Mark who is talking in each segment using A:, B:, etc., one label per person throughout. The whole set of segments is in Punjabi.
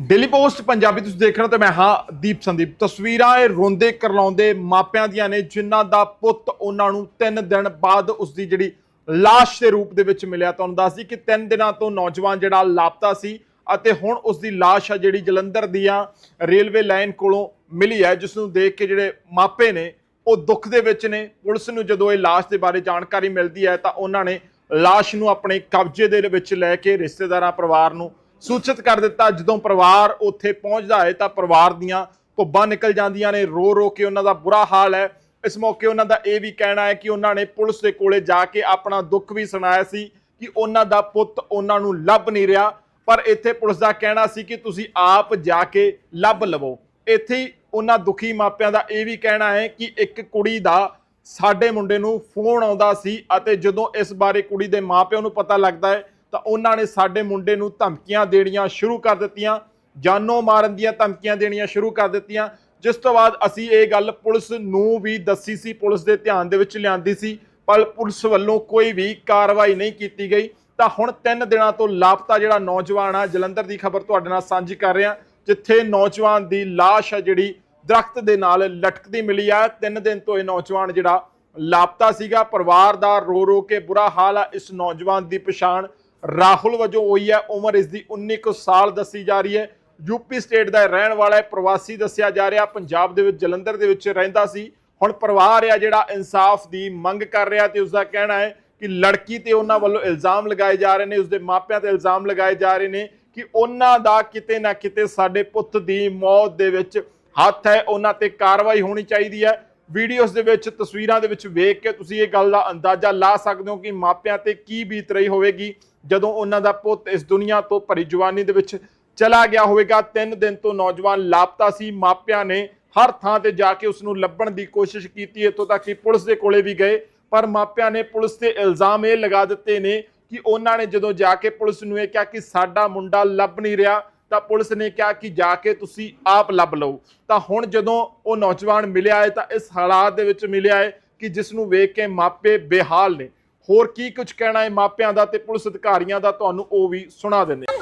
A: ਡੇਲੀ ਪੋਸਟ ਪੰਜਾਬੀ ਤੁਸੀਂ ਦੇਖ ਰਹੇ ਹੋ ਤੇ ਮੈਂ ਹਾਂ ਦੀਪ ਸੰਦੀਪ। ਤਸਵੀਰਾਂ ਇਹ ਰੋਂਦੇ ਕਰਲਾਉਂਦੇ ਮਾਪਿਆਂ ਦੀਆਂ ਨੇ, ਜਿਨ੍ਹਾਂ ਦਾ ਪੁੱਤ ਉਹਨਾਂ ਨੂੰ 3 ਦਿਨ ਬਾਅਦ ਉਸ ਦੀ ਜਿਹੜੀ ਲਾਸ਼ ਦੇ ਰੂਪ ਦੇ ਵਿੱਚ ਮਿਲਿਆ। ਤੁਹਾਨੂੰ ਦੱਸਦੀ ਕਿ 3 ਦਿਨਾਂ ਤੋਂ ਨੌਜਵਾਨ ਜਿਹੜਾ ਲਾਪਤਾ ਸੀ ਅਤੇ ਹੁਣ ਉਸ ਦੀ ਲਾਸ਼ ਆ ਜਿਹੜੀ ਜਲੰਧਰ ਦੀਆਂ ਰੇਲਵੇ ਲਾਈਨ ਕੋਲੋਂ ਮਿਲੀ ਹੈ ਜਿਸ ਨੂੰ ਦੇਖ ਕੇ ਜਿਹੜੇ ਮਾਪੇ ਨੇ, ਉਹ ਦੁੱਖ ਦੇ ਵਿੱਚ ਨੇ। ਪੁਲਿਸ ਨੂੰ ਜਦੋਂ ਇਹ ਲਾਸ਼ ਦੇ ਬਾਰੇ ਜਾਣਕਾਰੀ ਮਿਲਦੀ ਹੈ ਤਾਂ ਉਹਨਾਂ ਨੇ ਲਾਸ਼ ਨੂੰ ਆਪਣੇ ਕਬਜ਼ੇ ਦੇ ਵਿੱਚ ਲੈ ਕੇ, ਰਿਸ਼ਤੇਦਾਰਾਂ, ਪਰਿਵਾਰ ਨੂੰ ਸੂਚਿਤ ਕਰ ਦਿੱਤਾ, ਜਦੋਂ ਪਰਿਵਾਰ ਉੱਥੇ ਪਹੁੰਚਦਾ ਹੈ ਤਾਂ ਪਰਿਵਾਰ ਦੀਆਂ ਭੁੱਬਾਂ ਨਿਕਲ ਜਾਂਦੀਆਂ ਨੇ, ਰੋ ਰੋ ਕੇ ਉਹਨਾਂ ਦਾ ਬੁਰਾ ਹਾਲ ਹੈ। ਇਸ ਮੌਕੇ ਉਹਨਾਂ ਦਾ ਇਹ ਵੀ ਕਹਿਣਾ ਹੈ ਕਿ ਉਹਨਾਂ ਨੇ ਪੁਲਿਸ ਦੇ ਕੋਲੇ ਜਾ ਕੇ ਆਪਣਾ ਦੁੱਖ ਵੀ ਸੁਣਾਇਆ ਸੀ ਕਿ ਉਹਨਾਂ ਦਾ ਪੁੱਤ ਉਹਨਾਂ ਨੂੰ ਲੱਭ ਨਹੀਂ ਰਿਹਾ। ਪਰ ਇੱਥੇ ਪੁਲਿਸ ਦਾ ਕਹਿਣਾ ਸੀ ਕਿ ਤੁਸੀਂ ਆਪ ਜਾ ਕੇ ਲੱਭ ਲਵੋ। ਇੱਥੇ ਹੀ ਉਹਨਾਂ ਦੁਖੀ ਮਾਪਿਆਂ ਦਾ ਇਹ ਵੀ ਕਹਿਣਾ ਹੈ ਕਿ ਇੱਕ ਕੁੜੀ ਦਾ ਸਾਡੇ ਮੁੰਡੇ ਨੂੰ ਫੋਨ ਆਉਂਦਾ ਸੀ ਅਤੇ ਜਦੋਂ ਇਸ ਬਾਰੇ ਕੁੜੀ ਦੇ ਮਾਪਿਆਂ ਨੂੰ ਪਤਾ ਲੱਗਦਾ ਹੈ ਤਾਂ ਉਹਨਾਂ ਨੇ ਸਾਡੇ ਮੁੰਡੇ ਨੂੰ ਧਮਕੀਆਂ ਦੇਣੀਆਂ ਸ਼ੁਰੂ ਕਰ ਦਿੱਤੀਆਂ, ਜਾਨੋਂ ਮਾਰਨ ਦੀਆਂ ਧਮਕੀਆਂ ਦੇਣੀਆਂ ਸ਼ੁਰੂ ਕਰ ਦਿੱਤੀਆਂ। ਜਿਸ ਤੋਂ ਬਾਅਦ ਅਸੀਂ ਇਹ ਗੱਲ ਪੁਲਿਸ ਨੂੰ ਵੀ ਦੱਸੀ ਸੀ, ਪੁਲਿਸ ਦੇ ਧਿਆਨ ਦੇ ਵਿੱਚ ਲਿਆਂਦੀ ਸੀ, ਪਰ ਪੁਲਿਸ ਵੱਲੋਂ ਕੋਈ ਵੀ ਕਾਰਵਾਈ ਨਹੀਂ ਕੀਤੀ ਗਈ। ਤਾਂ ਹੁਣ 3 ਦਿਨਾਂ ਤੋਂ ਲਾਪਤਾ ਜਿਹੜਾ ਨੌਜਵਾਨ ਆ, ਜਲੰਧਰ ਦੀ ਖਬਰ ਤੁਹਾਡੇ ਨਾਲ ਸਾਂਝੀ ਕਰ ਰਿਹਾ, ਜਿੱਥੇ ਨੌਜਵਾਨ ਦੀ ਲਾਸ਼ ਆ ਜਿਹੜੀ ਦਰਖਤ ਦੇ ਨਾਲ ਲਟਕਦੀ ਮਿਲੀ ਆ। 3 ਦਿਨ ਤੋਂ ਇਹ ਨੌਜਵਾਨ ਜਿਹੜਾ ਲਾਪਤਾ ਸੀਗਾ, ਪਰਿਵਾਰ ਦਾ ਰੋ ਰੋ ਕੇ ਬੁਰਾ ਹਾਲ ਆ ਇਸ ਨੌਜਵਾਨ ਦੀ ਪਛਾਣ। ਰਾਹੁਲ ਵਜੋਂ ਹੋਈ ਹੈ, ਉਮਰ ਇਸ ਦੀ 19 ਕੁ ਸਾਲ ਦੱਸੀ ਜਾ ਰਹੀ ਹੈ। ਯੂਪੀ ਸਟੇਟ ਦਾ ਰਹਿਣ ਵਾਲਾ ਹੈ, ਪ੍ਰਵਾਸੀ ਦੱਸਿਆ ਜਾ ਰਿਹਾ, ਪੰਜਾਬ ਦੇ ਵਿੱਚ, ਜਲੰਧਰ ਦੇ ਵਿੱਚ ਰਹਿੰਦਾ ਸੀ। ਹੁਣ ਪਰਿਵਾਰ ਆ ਜਿਹੜਾ, ਇਨਸਾਫ ਦੀ ਮੰਗ ਕਰ ਰਿਹਾ ਤੇ ਉਸ ਦਾ ਕਹਿਣਾ ਹੈ ਕਿ ਲੜਕੀ ਤੇ ਉਹਨਾਂ ਵੱਲੋਂ ਇਲਜ਼ਾਮ ਲਗਾਏ ਜਾ ਰਹੇ ਨੇ, ਉਸਦੇ ਮਾਪਿਆਂ ਤੇ ਇਲਜ਼ਾਮ ਲਗਾਏ ਜਾ ਰਹੇ ਨੇ ਕਿ ਉਹਨਾਂ ਦਾ ਕਿਤੇ ਨਾ ਕਿਤੇ ਸਾਡੇ ਪੁੱਤ ਦੀ ਮੌਤ ਦੇ ਵਿੱਚ ਹੱਥ ਹੈ, ਉਹਨਾਂ ਤੇ ਕਾਰਵਾਈ ਹੋਣੀ ਚਾਹੀਦੀ ਹੈ। ਵੀਡੀਓਜ਼ ਦੇ ਵਿੱਚ, ਤਸਵੀਰਾਂ ਦੇ ਵਿੱਚ ਵੇਖ ਕੇ ਤੁਸੀਂ ਇਹ ਗੱਲ ਦਾ ਅੰਦਾਜ਼ਾ ਲਾ ਸਕਦੇ ਹੋ ਕਿ ਮਾਪਿਆਂ ਤੇ ਕੀ ਬੀਤ ਰਹੀ ਹੋਵੇਗੀ ਜਦੋਂ ਉਹਨਾਂ ਦਾ ਪੁੱਤ ਇਸ ਦੁਨੀਆ ਤੋਂ ਭਰੀ ਜਵਾਨੀ ਦੇ ਵਿੱਚ ਚਲਾ ਗਿਆ ਹੋਵੇਗਾ। ਤਿੰਨ ਦਿਨ ਤੋਂ ਨੌਜਵਾਨ ਲਾਪਤਾ ਸੀ। ਮਾਪਿਆਂ ਨੇ ਹਰ ਥਾਂ ਤੇ ਜਾ ਕੇ ਉਸ ਨੂੰ ਲੱਭਣ ਦੀ ਕੋਸ਼ਿਸ਼ ਕੀਤੀ। ਇੱਥੋਂ ਤੱਕ ਕਿ ਪੁਲਿਸ ਦੇ ਕੋਲੇ ਵੀ ਗਏ, ਪਰ ਮਾਪਿਆਂ ਨੇ ਪੁਲਿਸ ਤੇ ਇਲਜ਼ਾਮ ਇਹ ਲਗਾ ਦਿੱਤੇ ਨੇ ਕਿ ਉਹਨਾਂ ਨੇ ਜਦੋਂ ਜਾ ਕੇ ਪੁਲਿਸ ਨੂੰ ਇਹ ਕਿਹਾ ਕਿ ਸਾਡਾ ਮੁੰਡਾ ਲੱਭ ਨਹੀਂ ਰਿਹਾ ਤਾਂ ਪੁਲਿਸ ਨੇ ਕਿਹਾ ਕਿ ਜਾ ਕੇ ਤੁਸੀਂ ਆਪ ਲੱਭ ਲਓ ਤਾਂ ਹੁਣ ਜਦੋਂ ਉਹ ਨੌਜਵਾਨ ਮਿਲਿਆ ਹੈ ਤਾਂ ਇਸ ਹਾਲਾਤ ਦੇ ਵਿੱਚ ਮਿਲਿਆ ਹੈ ਕਿ ਜਿਸ ਨੂੰ ਵੇਖ ਕੇ ਮਾਪੇ ਬੇਹਾਲ ਨੇ ਹੋਰ ਕੀ ਕੁਝ ਕਹਿਣਾ ਹੈ ਮਾਪਿਆਂ ਦਾ ਤੇ ਪੁਲਿਸ ਅਧਿਕਾਰੀਆਂ ਦਾ ਤੁਹਾਨੂੰ ਉਹ ਵੀ ਸੁਣਾ ਦਿੰਦੇ ਹਾਂ।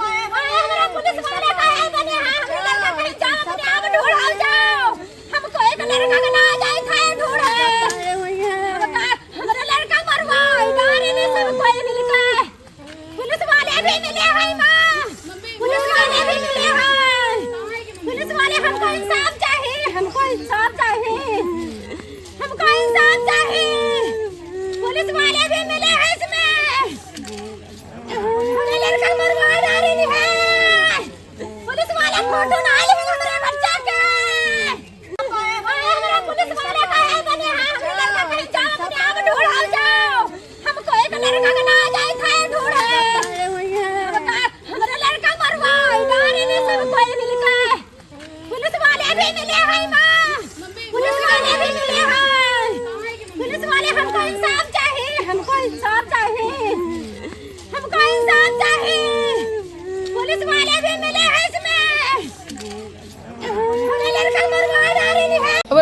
B: 门都
C: 拿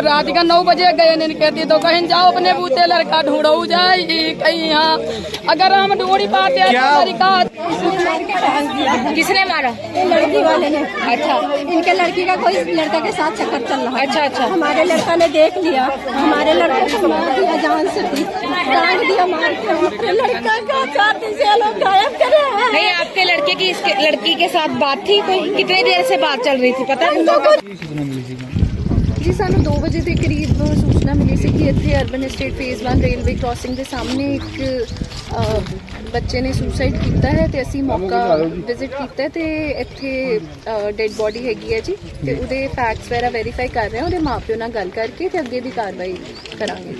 C: रात का नौ बजे गए नहीं कहती तो कहीं जाओ अपने बूते लड़का ढूंढो जाए कहीं यहाँ अगर हम ढूंढ ही पाते हैं तो
D: किसने मारा?
E: लड़की वाले ने।
D: अच्छा।
E: इनके लड़की का कोई लड़का के साथ चक्कर चल रहा है।
D: अच्छा अच्छा।
E: हमारे लड़का ने देख लिया। हमारे लड़के को मार दिया जान से थी टांग दिया मार के लड़का का छाती से लोग गायब करे
D: नहीं आपके लड़के की इसके लड़की के साथ बात थी? कोई कितनी देर से बात चल रही थी पता है?
F: ਜੀ ਸਾਨੂੰ 2 ਵਜੇ ਦੇ ਕਰੀਬ ਸੂਚਨਾ ਮਿਲੀ ਸੀ ਕਿ ਇੱਥੇ urban estate phase 1 railway crossing ਦੇ ਸਾਹਮਣੇ ਇੱਕ ਬੱਚੇ ਨੇ ਸੁਸਾਈਡ ਕੀਤਾ ਹੈ ਤੇ ਅਸੀਂ ਮੌਕਾ ਵਿਜ਼ਿਟ ਕੀਤਾ ਹੈ ਤੇ ਇੱਥੇ ਡੈੱਡ ਬੋਡੀ ਹੈਗੀ ਹੈ ਜੀ ਤੇ ਉਹਦੇ ਫੈਕਟਸ ਵਗੈਰਾ ਵੈਰੀਫਾਈ ਕਰ ਰਹੇ ਹਾਂ ਉਹਦੇ ਮਾਪਿਓ ਨਾਲ ਗੱਲ ਕਰਕੇ ਤੇ ਅੱਗੇ ਦੀ ਕਾਰਵਾਈ ਕਰਾਂਗੇ।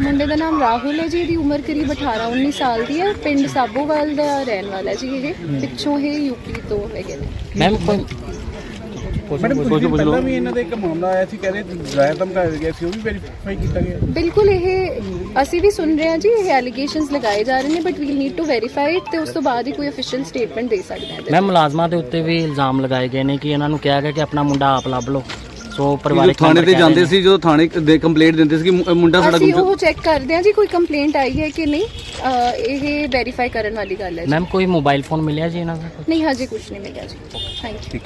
F: ਮੁੰਡੇ ਦਾ ਨਾਮ ਰਾਹੁਲ ਹੈ ਜੀ ਇਹਦੀ ਉਮਰ ਕਰੀਬ 18 19 ਸਾਲ ਦੀ ਹੈ ਪਿੰਡ ਸਾਬੋਵਾਲ ਦਾ ਰਹਿਣ ਵਾਲਾ ਹੈ ਜੀ ਇਹ। ਪਿੱਛੋਂ ਇਹ ਯੂਪੀ ਤੋਂ ਹੈਗੇ ਨੇ।
G: ਮੈਮ ਕੋਈ
H: ਮੈਡਮ ਕੁਝ ਦਿਨ ਪਹਿਲਾਂ ਵੀ ਇਹਨਾਂ ਦਾ ਇੱਕ ਮਾਮਲਾ ਆਇਆ ਸੀ ਕਹਿੰਦੇ ਡਰਾਇਆ ਧਮਕਾਇਆ ਗਿਆ ਸੀ ਉਹ ਵੀ ਵੈਰੀਫਾਈ ਕੀਤਾ ਗਿਆ।
F: ਬਿਲਕੁਲ ਇਹ ਅਸੀਂ ਵੀ ਸੁਣ ਰਹੇ ਹਾਂ ਜੀ ਇਹ ਐਲੀਗੇਸ਼ਨਸ ਲਗਾਏ ਜਾ ਰਹੇ ਨੇ but we'll need to verify it ਤੇ ਉਸ ਤੋਂ ਬਾਅਦ ਹੀ ਕੋਈ ਅਫੀਸ਼ੀਅਲ ਸਟੇਟਮੈਂਟ ਦੇ ਸਕਦੇ ਹਾਂ
G: ਮੈਮ ਮੁਲਾਜ਼ਮਾਂ ਦੇ ਉੱਤੇ ਵੀ ਇਲਜ਼ਾਮ ਲਗਾਏ ਗਏ ਨੇ ਕਿ ਇਹਨਾਂ ਨੂੰ ਕਿਹਾ ਗਿਆ ਕਿ ਆਪਣਾ ਮੁੰਡਾ ਆਪ ਲੱਭ ਲਓ। ਸੋ ਪਰਿਵਾਰਕ
I: ਥਾਣੇ ਤੇ ਜਾਂਦੇ। ਸੀ ਜਦੋਂ ਥਾਣੇ ਦੇ ਕੰਪਲੇਂਟ ਦਿੰਦੇ ਸੀ ਕਿ ਮੁ- ਮੁੰਡਾ ਸਾਡਾ
F: ਅਸੀਂ
I: ਗੁੰਮ
F: ਉਹ ਚੈੱਕ ਕਰਦੇ ਹਾਂ ਜੀ ਕੋਈ ਕੰਪਲੇਂਟ ਆਈ ਹੈ ਕਿ ਨਹੀਂ ਇਹ ਵੈਰੀਫਾਈ ਕਰਨ ਵਾਲੀ ਗੱਲ ਹੈ।
G: ਮੈਮ ਕੋਈ ਮੋਬਾਈਲ ਫੋਨ ਮਿਲਿਆ ਜੀ ਇਹਨਾਂ ਦਾ
F: ਨਹੀਂ ਹਜੇ ਕੁਝ ਨਹੀਂ ਮਿਲਿਆ ਜੀ। Thank you